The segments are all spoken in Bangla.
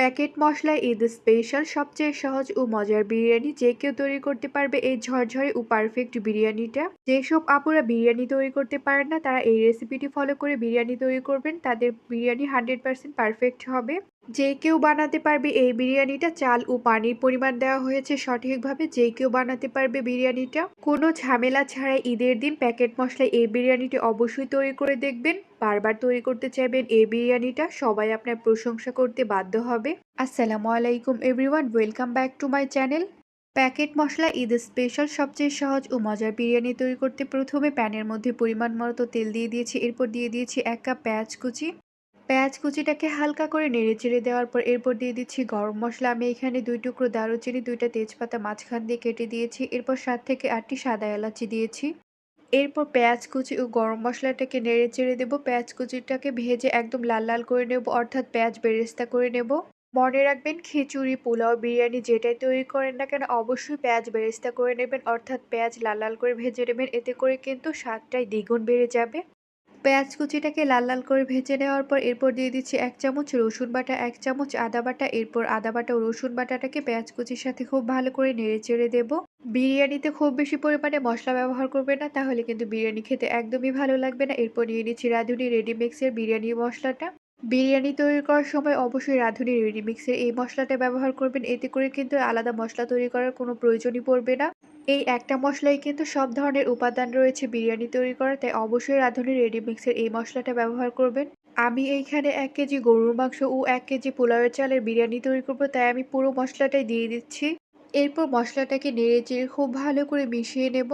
প্যাকেট মশলা ঈদ স্পেশাল, সবচেয়ে সহজ ও মজার বিরিয়ানি। যে কেউ তৈরি করতে পারবে এই ঝরঝরে ও পারফেক্ট বিরিয়ানিটা। যেসব আপুরা বিরিয়ানি তৈরি করতে পারেন না, তারা এই রেসিপিটি ফলো করে বিরিয়ানি তৈরি করবেন। তাদের বিরিয়ানি হান্ড্রেড পার্সেন্ট পারফেক্ট হবে। যে কেউ বানাতে পারবে এই বিরিয়ানিটা, চাল ও পানির পরিমাণ দেওয়া হয়েছে সঠিকভাবে। যে কেউ বানাতে পারবে বিরিয়ানিটা, কোনো ঝামেলা ছাড়াই ঈদের দিন প্যাকেট মশলায় এই বিরিয়ানিটি অবশ্যই তৈরি করে দেখবেন। বারবার তৈরি করতে চাইবেন এই বিরিয়ানিটা, সবাই আপনার প্রশংসা করতে বাধ্য হবে। আসসালামু আলাইকুম everyone, welcome back to my channel. Packet masala Eid special, সবচেয়ে সহজ ও মজার বিরিয়ানি তৈরি করতে প্রথমে প্যানের মধ্যে পরিমাণ মতো তেল দিয়ে দিয়েছি। এরপর দিয়ে দিয়েছি এক কাপ পেঁয়াজ কুচি পেঁয়াজ কুচিটাকে হালকা করে নেড়ে চেড়ে দেওয়ার পর এরপর দিয়ে দিচ্ছি গরম মশলা। আমি এখানে দুই টুকরো দারুচিনি, দুইটা তেজপাতা মাঝখান দিয়ে কেটে দিয়েছি। এরপর সাত থেকে আটটি সাদা এলাচি দিয়েছি। এরপর পেঁয়াজ কুচি ও গরম মশলাটাকে নেড়ে চেড়ে দেবো। পেঁয়াজ কুচিটাকে ভেজে একদম লাল লাল করে নেব, অর্থাৎ পেঁয়াজ বেরেস্তা করে নেব। মনে রাখবেন, খিচুড়ি, পোলাও, বিরিয়ানি যেটাই তৈরি করেন না কেন, অবশ্যই পেঁয়াজ বেরেস্তা করে নেবেন, অর্থাৎ পেঁয়াজ লাল লাল করে ভেজে নেবেন। এতে করে কিন্তু স্বাদটাই দ্বিগুণ বেড়ে যাবে। পেঁয়াজ কুচিটাকে লাল লাল করে ভেজে নেওয়ার পর এরপর দিয়ে দিচ্ছি এক চামচ রসুন বাটা, এক চামচ আদা বাটা। এরপর আদা বাটা ও রসুন বাটাটাকে পেঁয়াজ কুচির সাথে খুব ভালো করে নেড়ে চেড়ে দেবো। বিরিয়ানিতে খুব বেশি পরিমাণে মশলা ব্যবহার করবে না, তাহলে কিন্তু বিরিয়ানি খেতে একদমই ভালো লাগবে না। এরপর নিয়ে নিচ্ছি রাঁধুনি রেডিমিক্সের বিরিয়ানি মশলাটা। বিরিয়ানি তৈরি করার সময় অবশ্যই রাঁধুনি রেডিমিক্সের এই মশলাটা ব্যবহার করবেন, এতে করে কিন্তু আলাদা মশলা তৈরি করার কোনো প্রয়োজনই পড়বে না। এই একটা মশলাই কিন্তু সব ধরনের উপাদান রয়েছে বিরিয়ানি তৈরি করার, তাই অবশ্যই রাঁধুনি রেডি মিক্সের এই মশলাটা ব্যবহার করবেন। আমি এইখানে এক কেজি গরুর মাংস ও এক কেজি পোলাওয়ের চালের বিরিয়ানি তৈরি করব, তাই আমি পুরো মশলাটাই দিয়ে দিচ্ছি। এরপর মশলাটাকে নেড়ে চেড়ে খুব ভালো করে মিশিয়ে নেব।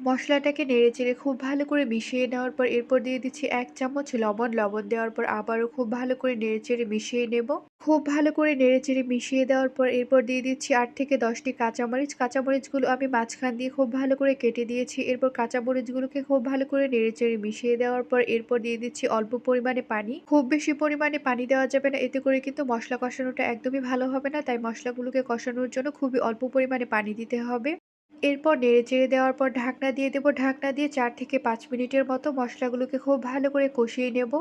মশলাটাকে নেড়ে চেড়ে খুব ভালো করে মিশিয়ে নেওয়ার পর এরপর দিয়ে দিচ্ছি এক চামচ লবণ। লবণ দেওয়ার পর আবারও খুব ভালো করে নেড়ে চেড়ে মিশিয়ে নেব। খুব ভালো করে নেড়ে চেড়ে মিশিয়ে দেওয়ার পর এরপর দিয়ে দিচ্ছি আট থেকে দশটি কাঁচামরিচ। কাঁচামরিচগুলো আমি মাঝখান দিয়ে খুব ভালো করে কেটে দিয়েছি। এরপর কাঁচামরিচগুলোকে খুব ভালো করে নেড়ে চেড়ে মিশিয়ে দেওয়ার পর এরপর দিয়ে দিচ্ছি অল্প পরিমাণে পানি। খুব বেশি পরিমাণে পানি দেওয়া যাবে না, এতে করে কিন্তু মশলা কষানোটা একদমই ভালো হবে না, তাই মশলাগুলোকে কষানোর জন্য খুবই অল্প পরিমাণে পানি দিতে হবে। এরপর নেড়ে চেড়ে দেওয়ার পর ঢাকনা দিয়ে দেবো। ঢাকনা দিয়ে চার থেকে পাঁচ মিনিটের মতো মশলাগুলোকে খুব ভালো করে কষিয়ে নেব।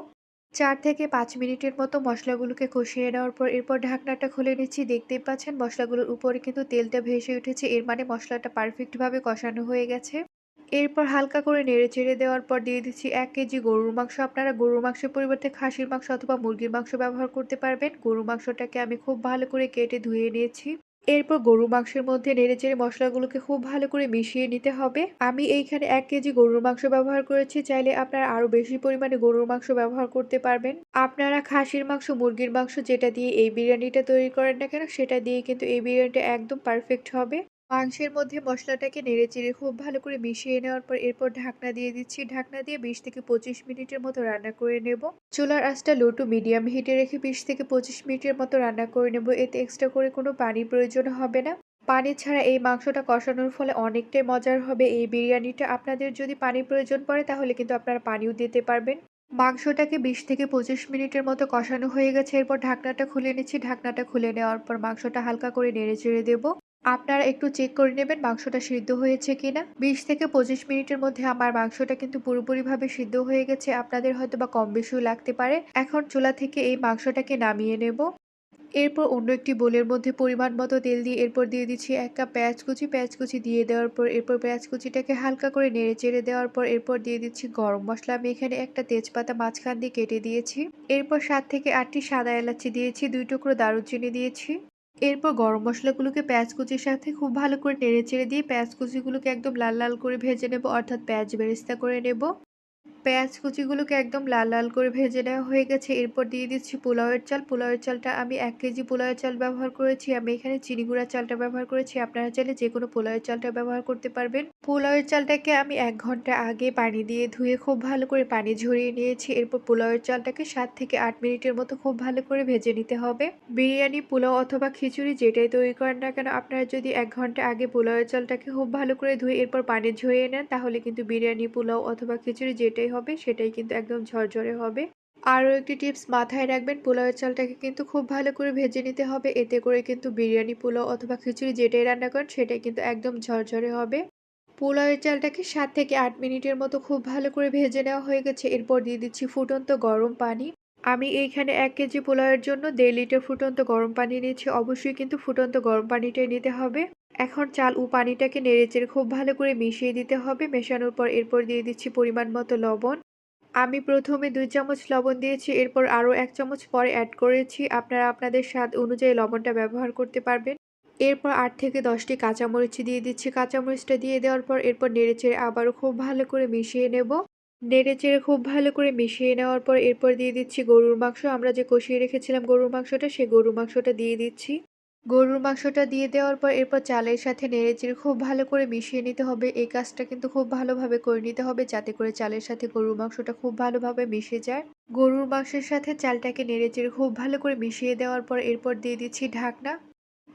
চার থেকে পাঁচ মিনিটের মতো মশলাগুলোকে কষিয়ে নেওয়ার পর এরপর ঢাকনাটা খুলে নিচ্ছি। দেখতেই পাচ্ছেন মশলাগুলোর উপরে কিন্তু তেলটা ভেসে উঠেছে। এর মানে মশলাটা পারফেক্টভাবে কষানো হয়ে গেছে। এরপর হালকা করে নেড়ে চেড়ে দেওয়ার পর দিয়ে দিচ্ছি এক কেজি গরুর মাংস। আপনারা গরুর মাংসের পরিবর্তে খাসির মাংস অথবা মুরগির মাংস ব্যবহার করতে পারবেন। গরুর মাংসটাকে আমি খুব ভালো করে কেটে ধুয়ে নিয়েছি। এরপর গরু মাংসের মধ্যে নেড়ে চেড়ে মশলাগুলোকে খুব ভালো করে মিশিয়ে নিতে হবে। আমি এইখানে এক কেজি গরুর মাংস ব্যবহার করেছি, চাইলে আপনারা আরও বেশি পরিমাণে গরুর মাংস ব্যবহার করতে পারবেন। আপনারা খাসির মাংস, মুরগির মাংস যেটা দিয়ে এই বিরিয়ানিটা তৈরি করেন না কেন, সেটা দিয়ে কিন্তু এই বিরিয়ানিটা একদম পারফেক্ট হবে। মাংসের মধ্যে মশলাটাকে নেড়ে চেড়ে খুব ভালো করে মিশিয়ে নেওয়ার পর এরপর ঢাকনা দিয়ে দিচ্ছি। ঢাকনা দিয়ে বিশ থেকে পঁচিশ মিনিটের মতো রান্না করে নেব। চুলার আঁচটা লো টু মিডিয়াম হিটে রেখে বিশ থেকে পঁচিশ মিনিটের মতো রান্না করে নেব। এতে এক্সট্রা করে কোনো পানির প্রয়োজন হবে না। পানি ছাড়া এই মাংসটা কষানোর ফলে অনেকটাই মজার হবে। এই বিরিয়ানিটা আপনাদের যদি পানির প্রয়োজন পড়ে, তাহলে কিন্তু আপনারা পানিও দিতে পারবেন। মাংসটাকে বিশ থেকে পঁচিশ মিনিটের মতো কষানো হয়ে গেছে। এরপর ঢাকনাটা খুলে নিচ্ছি। ঢাকনাটা খুলে নেওয়ার পর মাংসটা হালকা করে নেড়ে চেড়ে দেবো। আপনারা একটু চেক করে নেবেন মাংসটা সিদ্ধ হয়েছে কিনা। বিশ থেকে পঁচিশ মিনিটের মধ্যে আমার মাংসটা কিন্তু পুরোপুরিভাবে সিদ্ধ হয়ে গেছে। আপনাদের হয়তো বা কম বেশিও লাগতে পারে। এখন চুলা থেকে এই মাংসটাকে নামিয়ে নেব। এরপর অন্য একটি বোলের মধ্যে পরিমাণ মতো তেল দিয়ে এরপর দিয়ে দিচ্ছি এক কাপ পেঁয়াজ কুচি। পেঁয়াজ কুচি দিয়ে দেওয়ার পর, এরপর পেঁয়াজ কুচিটাকে হালকা করে নেড়ে চেড়ে দেওয়ার পর, এরপর দিয়ে দিচ্ছি গরম মশলা। আমি এখানে একটা তেজপাতা মাঝখান দিয়ে কেটে দিয়েছি। এরপর সাত থেকে আটটি সাদা এলাচি দিয়েছি। দুই টুকরো দারুচিনি দিয়েছি। এরপর গরম মশলাগুলোকে পেঁয়াজ কুচির সাথে খুব ভালো করে নেড়ে চেড়ে দিয়ে পেঁয়াজ কুচিগুলোকে একদম লাল লাল করে ভেজে নেব, অর্থাৎ পেঁয়াজ বেরেস্তা করে নেব। পেঁয়াজ কুচিগুলোকে একদম লাল লাল করে ভেজে নেওয়া হয়ে গেছে। এরপর দিয়ে দিচ্ছি পোলাওয়ের চাল। পোলাওয়ের চালটা আমি এক কেজি পোলাওয়ের চাল ব্যবহার করেছি। আমি এখানে চিনি গুঁড়া চালটা ব্যবহার করেছি। আপনারা চাইলে যে কোনো পোলাওয়ের চালটা ব্যবহার করতে পারবেন। পোলাওয়ের চালটাকে আমি এক ঘণ্টা আগে পানি দিয়ে ধুয়ে খুব ভালো করে পানি ঝরিয়ে নিয়েছি। এরপর পোলাওয়ের চালটাকে সাত থেকে আট মিনিটের মতো খুব ভালো করে ভেজে নিতে হবে। বিরিয়ানি, পোলাও অথবা খিচুড়ি যেটাই তৈরি করেন না কেন, আপনারা যদি এক ঘণ্টা আগে পোলাওয়ের চালটাকে খুব ভালো করে ধুয়ে এরপর পানি ঝরিয়ে নেন, তাহলে কিন্তু বিরিয়ানি, পোলাও অথবা খিচুড়ি যেটাই হবে, সেটাই কিন্তু একদম ঝরঝরে হবে আরও একটি টিপস মাথায় রাখবেন, পোলাওয়ের চালটাকে কিন্তু খুব ভালো করে ভেজে নিতে হবে, এতে করে কিন্তু বিরিয়ানি, পোলাও অথবা খিচুড়ি যেটাই রান্না করেন, সেটাই কিন্তু একদম ঝরঝরে হবে পোলাওয়ের চালটাকে সাত থেকে আট মিনিটের মতো খুব ভালো করে ভেজে নেওয়া হয়ে গেছে এরপর দিয়ে দিচ্ছি ফুটন্ত গরম পানি আমি এইখানে এক কেজি পোলাওয়ের জন্য দেড় লিটার ফুটন্ত গরম পানি নিয়েছি। অবশ্যই কিন্তু ফুটন্ত গরম পানিটাই নিতে হবে। এখন চাল ও পানিটাকে নেড়েচেড়ে খুব ভালো করে মিশিয়ে দিতে হবে। মেশানোর পর এরপর দিয়ে দিচ্ছি পরিমাণ মতো লবণ। আমি প্রথমে দুই চামচ লবণ দিয়েছি। এরপর আরও এক চামচ পরে অ্যাড করেছি। আপনারা আপনাদের স্বাদ অনুযায়ী লবণটা ব্যবহার করতে পারবেন। এরপর আট থেকে ১০ টি কাঁচামরিচ দিয়ে দিচ্ছি। কাঁচামরিচটা দিয়ে দেওয়ার পর এরপর নেড়েচেড়ে আবারও খুব ভালো করে মিশিয়ে নেব। নেড়েচেড়ে খুব ভালো করে মিশিয়ে নেওয়ার পর এরপর দিয়ে দিচ্ছি গরুর মাংস। আমরা যে কষিয়ে রেখেছিলাম গরুর মাংসটা, সেই গরুর মাংসটা দিয়ে দিচ্ছি। গরুর মাংসটা দিয়ে দেওয়ার পর এরপর চালের সাথে নেড়েচেড়ে খুব ভালো করে মিশিয়ে নিতে হবে। এই কাজটা কিন্তু খুব ভালোভাবে করে নিতে হবে যাতে করে চালের সাথে গরুর মাংসটা খুব ভালোভাবে মিশে যায়। গরুর মাংসের সাথে চালটাকে নেড়ে নেড়েচেড়ে খুব ভালো করে মিশিয়ে দেওয়ার পর এরপর দিয়ে দিচ্ছি ঢাকনা।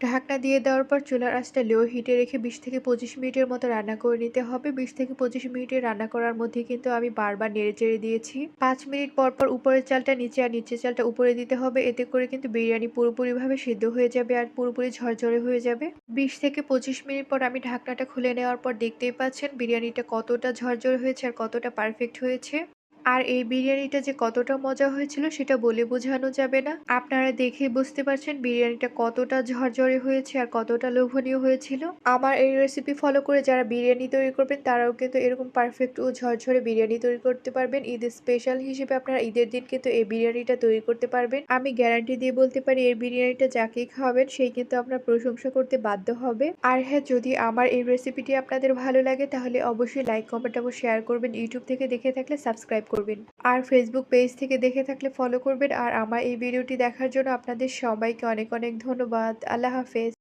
ঢাকনা দিয়ে দেওয়ার পর চুলার আঁচটা লো হিটে রেখে ২০ থেকে ২৫ মিনিটের মতো রান্না করে নিতে হবে। ২০ থেকে ২৫ মিনিটের রান্না করার মধ্যে কিন্তু আমি বারবার নেড়ে চেড়ে দিয়েছি। পাঁচ মিনিট পর পর উপরের চালটা নিচে আর নিচের চালটা উপরে দিতে হবে। এতে করে কিন্তু বিরিয়ানি পুরোপুরিভাবে সিদ্ধ হয়ে যাবে আর পুরোপুরি ঝরঝরে হয়ে যাবে। ২০ থেকে ২৫ মিনিট পর আমি ঢাকনাটা খুলে নেওয়ার পর দেখতেই পাচ্ছেন বিরিয়ানিটা কতটা ঝরঝরে হয়েছে আর কতটা পারফেক্ট হয়েছে। আর এই বিরিয়ানিটা যে কতটা মজা হয়েছিল সেটা বলে বোঝানো যাবে না। আপনারা দেখেই বুঝতে পারছেন বিরিয়ানিটা কতটা ঝরঝরে হয়েছে আর কতটা লোভনীয় হয়েছিল। আমার এই রেসিপি ফলো করে যারা বিরিয়ানি তৈরি করবেন, তারাও কিন্তু এরকম পারফেক্ট ও ঝরঝরে বিরিয়ানি তৈরি করতে পারবেন। ঈদের স্পেশাল হিসেবে আপনারা ঈদের দিন কিন্তু এই বিরিয়ানিটা তৈরি করতে পারবেন। আমি গ্যারান্টি দিয়ে বলতে পারি, এই বিরিয়ানিটা যাকেই খাওয়াবেন, সেই কিন্তু আপনার প্রশংসা করতে বাধ্য হবে। আর হ্যাঁ যদি আমার এই রেসিপিটি আপনাদের ভালো লাগে, তাহলে অবশ্যই লাইক কমেন্ট এবং শেয়ার করবেন। ইউটিউব থেকে দেখে থাকলে সাবস্ক্রাইব করবেন। আর ফেসবুক পেজ থেকে দেখে থাকলে ফলো করবেন। আর আমার এই ভিডিওটি দেখার জন্য আপনাদের সবাইকে অনেক অনেক ধন্যবাদ। আল্লাহ হাফেজ।